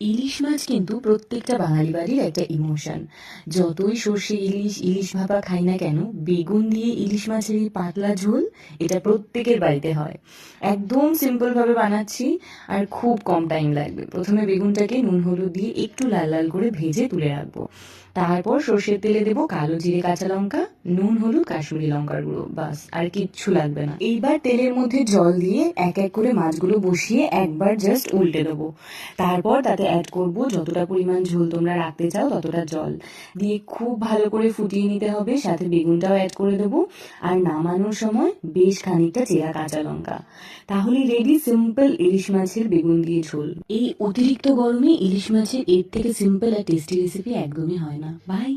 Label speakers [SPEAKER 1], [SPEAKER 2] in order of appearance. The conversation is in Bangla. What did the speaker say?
[SPEAKER 1] ইলিশ মাছ কিন্তু প্রত্যেকটা বাঙালি বাড়ির একটা ইমোশন যতই সর্ষে ইলিশ ইলিশ ভাপা খাই না কেন, বেগুন দিয়ে ইলিশ মাছের এই পাতলা ঝোল, এটা প্রত্যেকের বাড়িতে হয়। একদম সিম্পল ভাবে বানাচ্ছি, আর খুব কম টাইম লাগবে। প্রথমে বেগুনটাকে নুন হলুদ দিয়ে একটু লাল লাল করে ভেজে তুলে রাখব। তারপর সর্ষের তেলে দেবো কালো জিরে কাঁচা লঙ্কা, নুন হলুদ, কাশ্মীরি লঙ্কার গুঁড়ো, বাস, আর কিচ্ছু লাগবে না। এইবার তেলের মধ্যে জল দিয়ে এক এক করে মাছগুলো বসিয়ে একবার জাস্ট উল্টে দেবো। তারপর তাতে অ্যাড করব। যতটা পরিমাণ ঝোল তোমরা রাখতে চাও, ততটা জল দিয়ে খুব ভালো করে ফুটিয়ে নিতে হবে। সাথে বেগুনটাও অ্যাড করে দেবো। আর নামানোর সময় বেশ খানিকটা চেরা কাঁচা লঙ্কা। তাহলে রেডি সিম্পল ইলিশ মাছের বেগুন দিয়ে ঝোল। এই অতিরিক্ত গরমে ইলিশ মাছের এর থেকে সিম্পল আর টেস্টি রেসিপি একদমই হয় না। বাই